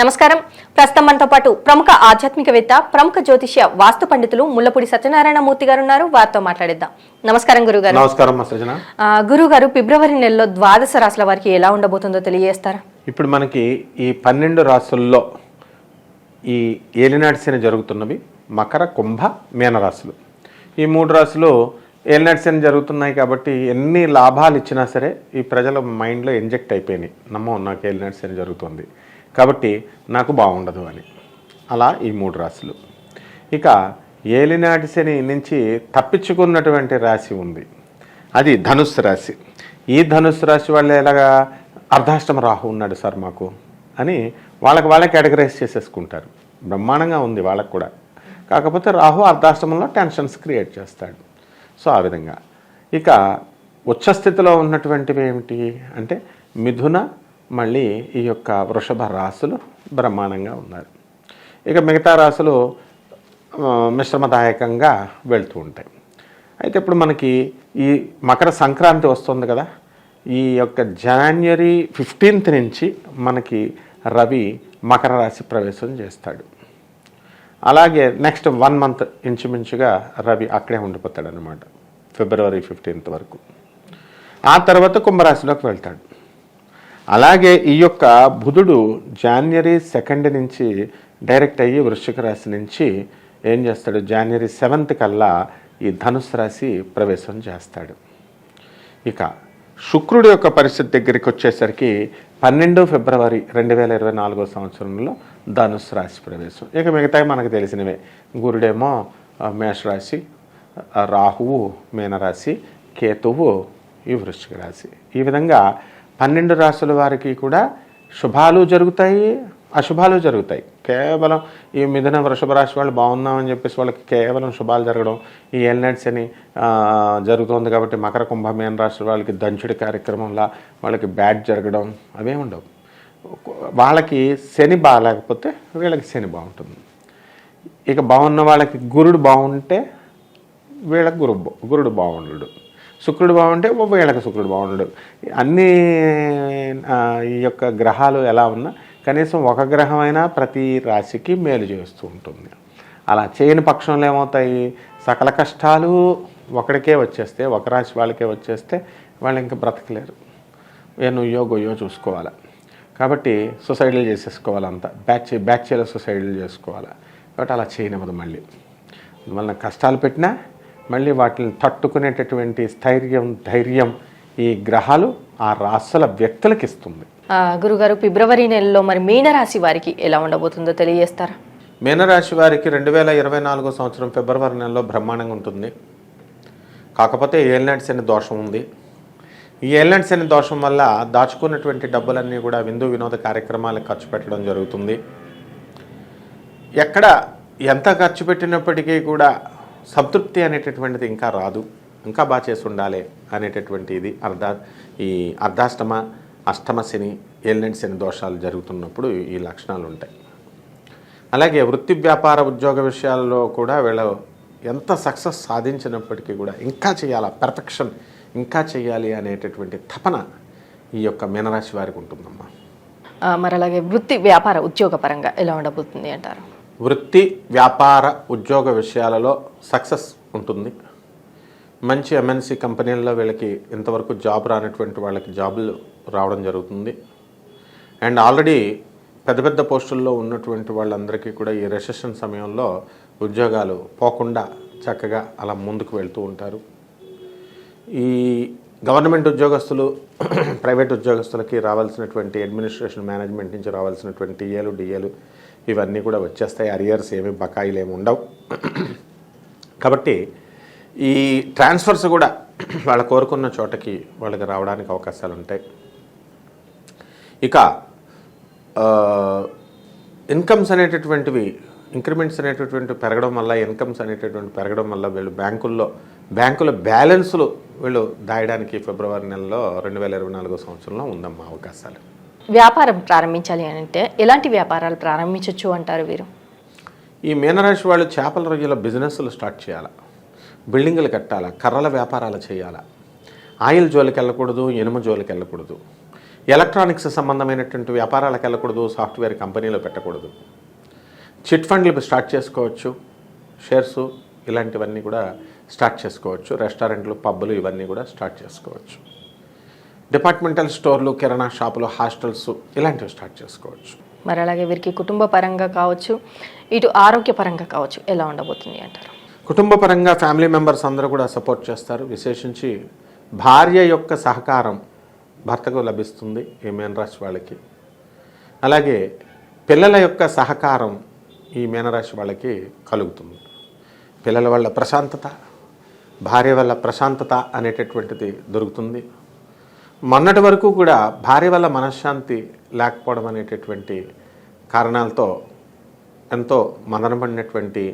నమస్కారం. ప్రస్తుతం మనతో పాటు ప్రముఖ ఆధ్యాత్మికవేత్త ప్రముఖ జ్యోతిష్య వాస్తు పండితులు ముల్లపూడి సత్యనారాయణ మూర్తి గారు ఉన్నారు. వారితో మాట్లాడిద్దాం. నమస్కారం గురుగారు. నమస్కారం గురుగారు ఫిబ్రవరి నెలలో ద్వాదశ రాశుల వారికి ఎలా ఉండబోతుందో తెలియజేస్తారా? ఇప్పుడు మనకి ఈ పన్నెండు రాసుల్లో ఈ ఏలినాటి జరుగుతున్నవి. మకర కుంభ మీన రాశులు. ఈ మూడు రాశులు ఏలినాటి జరుగుతున్నాయి కాబట్టి ఎన్ని లాభాలు ఇచ్చినా సరే ఈ ప్రజల మైండ్లో ఇంజెక్ట్ అయిపోయినాయి. నమ్మో నాకు ఏలినాటి జరుగుతుంది. కాబట్టి నాకు బాగుండదు అని. అలా ఈ మూడు రాశులు. ఇక ఏలినాటి శని నుంచి తప్పించుకున్నటువంటి రాశి ఉంది. అది ధనుస్సు రాశి. ఈ ధనుస్సు రాశి వాళ్ళు ఎలాగా అర్ధాష్టమ రాహు ఉన్నాడు సార్ మాకు అని వాళ్ళకి వాళ్ళకి కేటగరైజ్ చేసేసుకుంటారు. బ్రహ్మాండంగా ఉంది వాళ్ళకు కూడా. కాకపోతే రాహు అర్ధాష్టమంలో టెన్షన్స్ క్రియేట్ చేస్తాడు. సో ఆ విధంగా. ఇక ఉచ్చస్థితిలో ఉన్నటువంటివి ఏమిటి? అంటే మిథున మళ్ళీ ఈ యొక్క వృషభ రాశులు బ్రహ్మాండంగా ఉన్నారు. ఇక మిగతా రాశులు మిశ్రమదాయకంగా వెళ్తూ ఉంటాయి. అయితే ఇప్పుడు మనకి ఈ మకర సంక్రాంతి వస్తుంది కదా ఈ యొక్క జనవరి ఫిఫ్టీన్త్ నుంచి మనకి రవి మకర రాశి ప్రవేశం చేస్తాడు. అలాగే నెక్స్ట్ వన్ మంత్ ఇంచుమించుగా రవి అక్కడే ఉండిపోతాడు అనమాట ఫిబ్రవరి ఫిఫ్టీన్త్ వరకు. ఆ తర్వాత కుంభరాశిలోకి వెళ్తాడు. అలాగే ఈ యొక్క బుధుడు జాన్వరి సెకండ్ నుంచి డైరెక్ట్ అయ్యి వృశ్చిక రాశి నుంచి ఏం చేస్తాడు? జాన్వరి సెవెంత్ కల్లా ఈ ధనుసు రాశి ప్రవేశం చేస్తాడు. ఇక శుక్రుడి యొక్క పరిస్థితి దగ్గరికి వచ్చేసరికి పన్నెండు ఫిబ్రవరి రెండు వేల ఇరవై నాలుగో సంవత్సరంలో ధనుసు రాశి ప్రవేశం. ఇక మిగతావి మనకు తెలిసినవే. గురుడేమో మేషరాశి రాహువు మీనరాశి కేతువు ఈ వృశ్చిక రాశి. ఈ విధంగా పన్నెండు రాసుల వారికి కూడా శుభాలు జరుగుతాయి అశుభాలు జరుగుతాయి. కేవలం ఈ మిథున వృషభ రాశి వాళ్ళు బాగున్నామని చెప్పేసి వాళ్ళకి కేవలం శుభాలు జరగడం ఈ ఎల్నెట్స్ అని జరుగుతుంది కాబట్టి మకర కుంభమేన రాశి వాళ్ళకి దంచుడి కార్యక్రమంలా వాళ్ళకి బ్యాడ్ జరగడం అవే ఉండవు. వాళ్ళకి శని బాగాలేకపోతే వీళ్ళకి శని బాగుంటుంది. ఇక బాగున్న వాళ్ళకి గురుడు బాగుంటే వీళ్ళకి గురు గురుడు బాగుండడు. శుక్రుడు బాగుంటే వీళ్ళకి శుక్రుడు బాగుండడు. అన్ని ఈ యొక్క గ్రహాలు ఎలా ఉన్నా కనీసం ఒక గ్రహమైనా ప్రతి రాశికి మేలు చేస్తూ ఉంటుంది. అలా చేయని పక్షంలో ఏమవుతాయి? సకల కష్టాలు ఒకడికే వచ్చేస్తే ఒక రాశి వాళ్ళకే వచ్చేస్తే వాళ్ళు ఇంకా బ్రతకలేరు. ఏ నువ్వో చూసుకోవాలి. కాబట్టి సొసైడీలు చేసేసుకోవాలంతా. బ్యాచ్ బ్యాచ్లో సొసైడీలు చేసుకోవాలి. కాబట్టి అలా చేయనివ్వదు మళ్ళీ. అందువలన కష్టాలు పెట్టినా మళ్ళీ వాటిని తట్టుకునేటటువంటి స్థైర్యం ధైర్యం ఈ గ్రహాలు ఆ రాశుల వ్యక్తులకు ఇస్తుంది. ఆ, గురుగారు ఫిబ్రవరి నెలలో మరి మీనరాశి వారికి ఎలా ఉండబోతుందో తెలియజేస్తారా? మీనరాశి వారికి రెండు వేల ఇరవై నాలుగో సంవత్సరం ఫిబ్రవరి నెలలో బ్రహ్మాండంగా ఉంటుంది. కాకపోతే ఏలినాటి శని దోషం ఉంది. ఈ ఏలినాటి శని దోషం వల్ల దాచుకున్నటువంటి డబ్బులన్నీ కూడా విందు వినోద కార్యక్రమాలకు ఖర్చు పెట్టడం జరుగుతుంది. ఎక్కడ ఎంత ఖర్చు పెట్టినప్పటికీ కూడా సంతృప్తి అనేటటువంటిది ఇంకా రాదు. ఇంకా బాగా చేసి ఉండాలి అనేటటువంటి ఇది అర్ధ ఈ అర్ధాష్టమ అష్టమ శని ఏలినటి శని దోషాలు జరుగుతున్నప్పుడు ఈ లక్షణాలు ఉంటాయి. అలాగే వృత్తి వ్యాపార ఉద్యోగ విషయాల్లో కూడా వీళ్ళు ఎంత సక్సెస్ సాధించినప్పటికీ కూడా ఇంకా చేయాలా? పెర్ఫెక్షన్ ఇంకా చేయాలి అనేటటువంటి తపన ఈ యొక్క మీనరాశి వారికి ఉంటుందమ్మా. మరి అలాగే వృత్తి వ్యాపార ఉద్యోగ పరంగా ఎలా ఉండబోతుంది అంటారు? వృత్తి వ్యాపార ఉద్యోగ విషయాలలో సక్సెస్ ఉంటుంది. మంచి ఎంఎన్సి కంపెనీల్లో వీళ్ళకి ఇంతవరకు జాబ్ రానటువంటి వాళ్ళకి జాబులు రావడం జరుగుతుంది. అండ్ ఆల్రెడీ పెద్ద పెద్ద పోస్టుల్లో ఉన్నటువంటి వాళ్ళందరికీ కూడా ఈ రెసెషన్ సమయంలో ఉద్యోగాలు పోకుండా చక్కగా అలా ముందుకు వెళ్తూ ఉంటారు. ఈ గవర్నమెంట్ ఉద్యోగస్తులు ప్రైవేట్ ఉద్యోగస్తులకి రావాల్సినటువంటి అడ్మినిస్ట్రేషన్ మేనేజ్మెంట్ నుంచి రావాల్సినటువంటి ఏలు డిఏలు ఇవన్నీ కూడా వచ్చేస్తాయి. అరియర్స్ ఏమి బకాయిలు ఏమి ఉండవు. కాబట్టి ఈ ట్రాన్స్ఫర్స్ కూడా వాళ్ళ కోరుకున్న చోటకి వాళ్ళకి రావడానికి అవకాశాలు ఉంటాయి. ఇక ఇన్కమ్స్ అనేటటువంటివి ఇంక్రిమెంట్స్ అనేటటువంటి పెరగడం వల్ల ఇన్కమ్స్ అనేటటువంటి పెరగడం వల్ల వీళ్ళు బ్యాంకుల్లో బ్యాంకుల బ్యాలెన్స్లు వీళ్ళు దాయడానికి ఫిబ్రవరి నెలలో రెండు వేల ఇరవై నాలుగో సంవత్సరంలో ఉందమ్మా అవకాశాలు. వ్యాపారం ప్రారంభించాలి అని అంటే ఎలాంటి వ్యాపారాలు ప్రారంభించవచ్చు అంటారు వీరు? ఈ మీనరాశి వాళ్ళు చేపల రొయ్యల బిజినెస్లు స్టార్ట్ చేయాలా? బిల్డింగులు కట్టాలా? కర్రల వ్యాపారాలు చేయాలా? ఆయిల్ జోలికి వెళ్ళకూడదు ఇనుము జోలికి వెళ్ళకూడదు. ఎలక్ట్రానిక్స్ సంబంధమైనటువంటి వ్యాపారాలకు వెళ్ళకూడదు సాఫ్ట్వేర్ కంపెనీలో పెట్టకూడదు. చిట్ ఫండ్లు స్టార్ట్ చేసుకోవచ్చు. షేర్స్ ఇలాంటివన్నీ కూడా స్టార్ట్ చేసుకోవచ్చు. రెస్టారెంట్లు పబ్బులు ఇవన్నీ కూడా స్టార్ట్ చేసుకోవచ్చు. డిపార్ట్మెంటల్ స్టోర్లు కిరాణా షాపులు హాస్టల్స్ ఇలాంటివి స్టార్ట్ చేసుకోవచ్చు. మరి అలాగే వీరికి కుటుంబ పరంగా కావచ్చు ఇటు ఆరోగ్య పరంగా కావచ్చు ఎలా ఉండబోతుంది అంటారు? కుటుంబ పరంగా ఫ్యామిలీ మెంబర్స్ అందరూ కూడా సపోర్ట్ చేస్తారు. విశేషించి భార్య యొక్క సహకారం భర్తకు లభిస్తుంది ఈ మీనరాశి వాళ్ళకి. అలాగే పిల్లల యొక్క సహకారం ఈ మీనరాశి వాళ్ళకి కలుగుతుంది. పిల్లల వల్ల ప్రశాంతత భార్య వల్ల ప్రశాంతత అనేటటువంటిది దొరుకుతుంది. మొన్నటి వరకు కూడా భార్య వల్ల మనశ్శాంతి లేకపోవడం అనేటటువంటి కారణాలతో ఎంతో మదనపడినటువంటి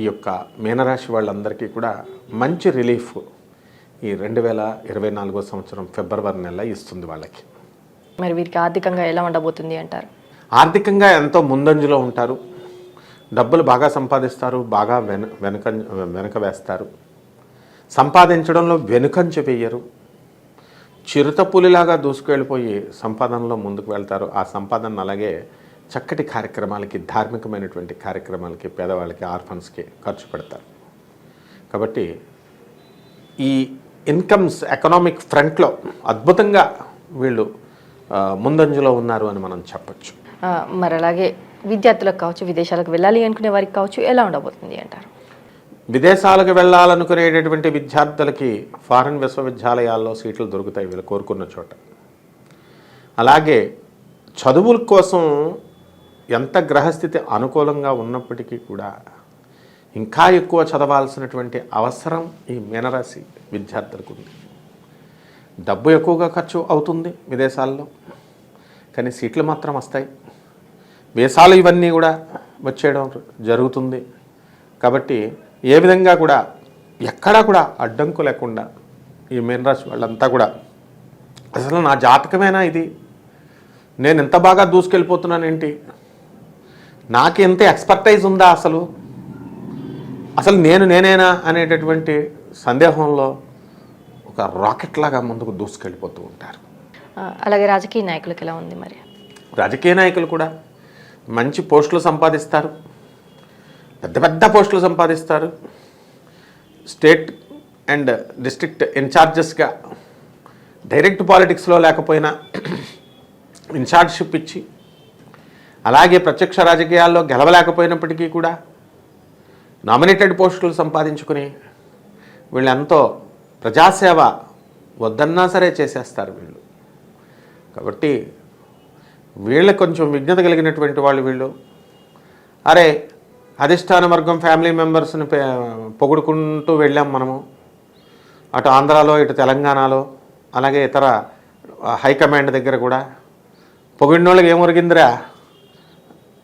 ఈ యొక్క మీనరాశి వాళ్ళందరికీ కూడా మంచి రిలీఫ్ ఈ రెండు వేల ఇరవై నాలుగో సంవత్సరం ఫిబ్రవరి నెల ఇస్తుంది వాళ్ళకి. మరి వీరికి ఆర్థికంగా ఎలా ఉండబోతుంది అంటారు? ఆర్థికంగా ఎంతో ముందంజలో ఉంటారు. డబ్బులు బాగా సంపాదిస్తారు బాగా వెన వెనక వెనక వేస్తారు. సంపాదించడంలో వెనుకంచ వేయరు. చిరుత పులిలాగా దూసుకెళ్ళిపోయి సంపాదనలో ముందుకు వెళ్తారు. ఆ సంపాదన అలాగే చక్కటి కార్యక్రమాలకి ధార్మికమైనటువంటి కార్యక్రమాలకి పేదవాళ్ళకి ఆర్ఫన్స్కి ఖర్చు పెడతారు. కాబట్టి ఈ ఇన్కమ్స్ ఎకనామిక్ ఫ్రంట్లో అద్భుతంగా వీళ్ళు ముందంజలో ఉన్నారు అని మనం చెప్పచ్చు. మరి అలాగే విద్యార్థులకు కావచ్చు విదేశాలకు వెళ్ళాలి అనుకునే వారికి కావచ్చు ఎలా ఉండబోతుంది అంటారు? విదేశాలకు వెళ్ళాలనుకునేటటువంటి విద్యార్థులకి ఫారెన్ విశ్వవిద్యాలయాల్లో సీట్లు దొరుకుతాయి వీళ్ళు కోరుకున్న చోట. అలాగే చదువుల కోసం ఎంత గ్రహస్థితి అనుకూలంగా ఉన్నప్పటికీ కూడా ఇంకా ఎక్కువ చదవాల్సినటువంటి అవసరం ఈ మీనరాశి విద్యార్థులకు ఉంది. డబ్బు ఎక్కువగా ఖర్చు అవుతుంది విదేశాల్లో కానీ సీట్లు మాత్రం వస్తాయి. వేసాలు ఇవన్నీ కూడా వచ్చేయడం జరుగుతుంది. కాబట్టి ఏ విధంగా కూడా ఎక్కడా కూడా అడ్డంకు లేకుండా ఈ మీన రాశి వాళ్ళంతా కూడా. అసలు నా జాతకమేనా ఇది? నేను ఎంత బాగా దూసుకెళ్ళిపోతున్నాను ఏంటి? నాకు ఎంత ఎక్స్పర్టైజ్ ఉందా అసలు? అసలు నేను నేనేనా అనేటటువంటి సందేహంలో ఒక రాకెట్ లాగా ముందుకు దూసుకెళ్ళిపోతూ ఉంటారు. అలాగే రాజకీయ నాయకులకు ఎలా ఉంది మరి? రాజకీయ నాయకులు కూడా మంచి పోస్టులు సంపాదిస్తారు. పెద్ద పెద్ద పోస్టులు సంపాదిస్తారు. స్టేట్ అండ్ డిస్ట్రిక్ట్ ఇన్ఛార్జెస్గా డైరెక్ట్ పాలిటిక్స్లో లేకపోయినా ఇన్ఛార్జ్షిప్ ఇచ్చి అలాగే ప్రత్యక్ష రాజకీయాల్లో గెలవలేకపోయినప్పటికీ కూడా నామినేటెడ్ పోస్టులు సంపాదించుకుని వీళ్ళు ఎంతో ప్రజాసేవ వద్దన్నా సరే చేసేస్తారు వీళ్ళు. కాబట్టి వీళ్ళ కొంచెం విజ్ఞత కలిగినటువంటి వాళ్ళు వీళ్ళు. అరే అధిష్టాన వర్గం ఫ్యామిలీ మెంబర్స్ని పొగుడుకుంటూ వెళ్ళాం మనము. అటు ఆంధ్రాలో ఇటు తెలంగాణలో అలాగే ఇతర హైకమాండ్ దగ్గర కూడా. పొగిడినోళ్ళకి ఏమొరిగిందిరా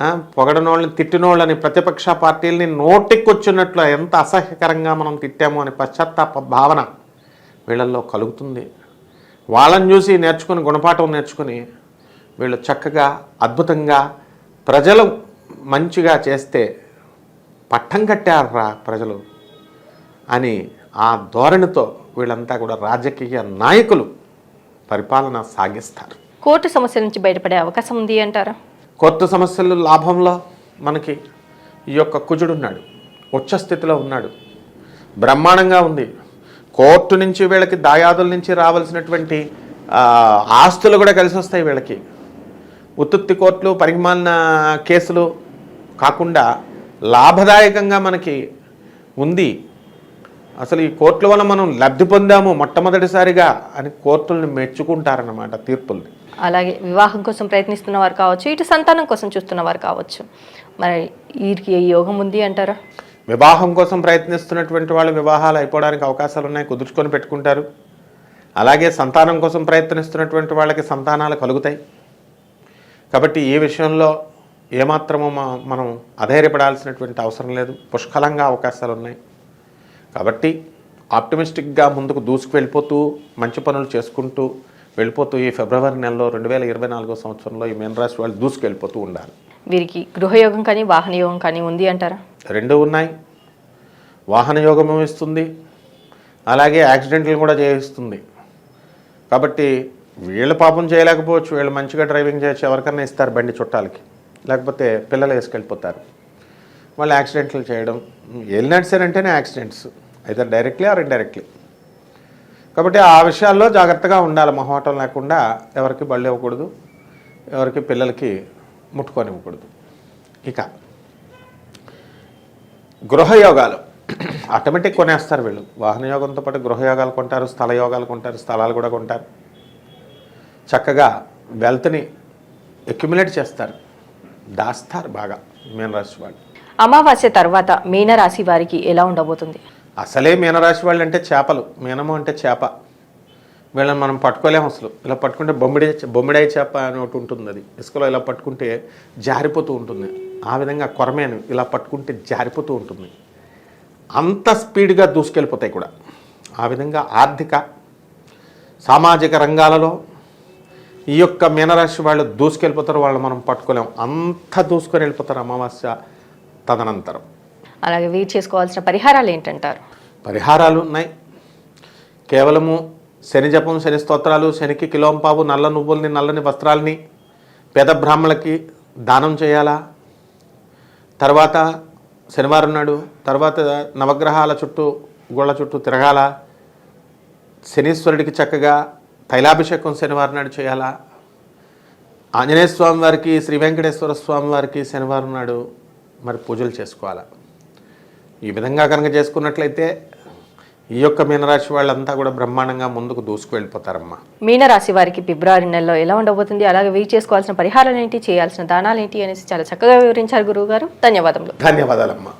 ఆ, పొగడనోళ్ళని తిట్టినోళ్ళని ప్రతిపక్ష పార్టీలని నోటికొచ్చినట్లు ఎంత అసహ్యకరంగా మనం తిట్టాము అని పశ్చాత్తాప భావన వీళ్ళల్లో కలుగుతుంది. వాళ్ళని చూసి నేర్చుకుని గుణపాఠం నేర్చుకుని వీళ్ళు చక్కగా అద్భుతంగా ప్రజలు మంచిగా చేస్తే పట్టం కట్టారా ప్రజలు అని ఆ ధోరణితో వీళ్ళంతా కూడా రాజకీయ నాయకులు పరిపాలన సాగిస్తారు. కోర్టు సమస్య నుంచి బయటపడే అవకాశం ఉంది అంటారా? కోర్టు సమస్యలు లాభంలో మనకి ఈ యొక్క కుజుడున్నాడు ఉచ్చ స్థితిలో ఉన్నాడు బ్రహ్మాండంగా ఉంది. కోర్టు నుంచి వీళ్ళకి దాయాదుల నుంచి రావాల్సినటువంటి ఆస్తులు కూడా కలిసి వస్తాయి వీళ్ళకి. ఉత్తుత్తి కోర్టులు పరిమాణ కేసులు కాకుండా లాభదాయకంగా మనకి ఉంది. అసలు ఈ కోర్టుల వల్ల మనం లబ్ధి పొందాము మొట్టమొదటిసారిగా అని కోర్టుల్ని మెచ్చుకుంటారన్నమాట తీర్పుల్ని. అలాగే వివాహం కోసం ప్రయత్నిస్తున్న వారు కావచ్చు ఇటు సంతానం కోసం చూస్తున్న వారు కావచ్చు. మరి వీరికి ఈ యోగం ఉంది అంటారా? వివాహం కోసం ప్రయత్నిస్తున్నటువంటి వాళ్ళు వివాహాలు అయిపోవడానికి అవకాశాలు ఉన్నాయి కుదుర్చుకొని పెట్టుకుంటారు. అలాగే సంతానం కోసం ప్రయత్నిస్తున్నటువంటి వాళ్ళకి సంతానాలు కలుగుతాయి. కాబట్టి ఈ విషయంలో ఏమాత్రమో మ- మనం అధైర్యపడాల్సినటువంటి అవసరం లేదు. పుష్కలంగా అవకాశాలు ఉన్నాయి కాబట్టి ఆప్టిమిస్టిక్గా ముందుకు దూసుకు వెళ్ళిపోతూ మంచి పనులు చేసుకుంటూ వెళ్ళిపోతూ ఈ ఫిబ్రవరి నెలలో రెండు వేల ఇరవై నాలుగో సంవత్సరంలో ఈ మీనరాశి వాళ్ళు దూసుకు వెళ్ళిపోతూ ఉండాలి. వీరికి గృహయోగం కానీ వాహన యోగం కానీ ఉంది అంటారా? రెండు ఉన్నాయి. వాహన యోగం ఇస్తుంది అలాగే యాక్సిడెంట్లు కూడా చేయిస్తుంది. కాబట్టి వీళ్ళు పాపం చేయలేకపోవచ్చు. వీళ్ళు మంచిగా డ్రైవింగ్ చేయొచ్చు ఎవరికన్నా ఇస్తారు బండి చుట్టాలకి. లేకపోతే పిల్లలు వేసుకెళ్ళిపోతారు. వాళ్ళు యాక్సిడెంట్లు చేయడం ఏలినాడు అంటేనే యాక్సిడెంట్స్ అయితే డైరెక్ట్లీ ఆర్ ఇండైరెక్ట్లీ కాబట్టి ఆ విషయాల్లో జాగ్రత్తగా ఉండాలి. మొహమాటం లేకుండా ఎవరికి బళ్ళు ఇవ్వకూడదు ఎవరికి పిల్లలకి ముట్టుకొనివ్వకూడదు. ఇక గృహయోగాలు. ఆటోమేటిక్ కొనేస్తారు వీళ్ళు. వాహన యోగంతో పాటు గృహయోగాలు కొంటారు స్థల యోగాలు కొంటారు స్థలాలు కూడా కొంటారు. చక్కగా వెల్త్ని అక్యుములేట్ చేస్తారు. దాస్తారు బాగా మీనరాశి వాళ్ళు. అమావాస్య తర్వాత మీనరాశి వారికి ఎలా ఉండబోతుంది? అసలే మీనరాశి వాళ్ళు అంటే చేపలు మీనము అంటే చేప. వీళ్ళని మనం పట్టుకోలేము అసలు. ఇలా పట్టుకుంటే బొమ్మిడి బొమ్మిడాయి చేప అని ఒకటి ఉంటుంది అది. ఇసుకలో ఇలా పట్టుకుంటే జారిపోతూ ఉంటుంది. ఆ విధంగా కొరమేను ఇలా పట్టుకుంటే జారిపోతూ ఉంటుంది. అంత స్పీడ్గా దూసుకెళ్ళిపోతాయి కూడా. ఆ విధంగా ఆర్థిక సామాజిక రంగాలలో ఈ యొక్క మీనరాశి వాళ్ళు దూసుకెళ్ళిపోతారు వాళ్ళు మనం పట్టుకోలేం. అంత దూసుకొని వెళ్ళిపోతారు అమావాస్య తదనంతరం. అలాగే వీటి చేసుకోవాల్సిన పరిహారాలు ఏంటంటారు? పరిహారాలు ఉన్నాయి. కేవలము శని జపం శని స్తోత్రాలు శనికి కిలోంపావు నల్ల నువ్వుల్ని నల్లని వస్త్రాలని పేద బ్రాహ్మణులకి దానం చేయాలా? తర్వాత శనివారం నాడు తర్వాత నవగ్రహాల చుట్టూ గోళ్ళ చుట్టూ తిరగాల? శనీశ్వరుడికి చక్కగా తైలాభిషేకం శనివారం నాడు చేయాలా? ఆంజనేయ స్వామి వారికి శ్రీ వెంకటేశ్వర స్వామి వారికి శనివారం నాడు మరి పూజలు చేసుకోవాలా? ఈ విధంగా కనుక చేసుకున్నట్లయితే ఈ యొక్క మీనరాశి వాళ్ళంతా కూడా బ్రహ్మాండంగా ముందుకు దూసుకు వెళ్ళిపోతారమ్మా మీనరాశి వారికి ఫిబ్రవరి నెలలో ఎలా ఉండబోతుంది? అలాగే వీటి చేసుకోవాల్సిన పరిహారాలు ఏంటి? చేయాల్సిన దానాలు ఏంటి? అనేసి చాలా చక్కగా వివరించారు గురువు గారు ధన్యవాదములు. ధన్యవాదాలమ్మా.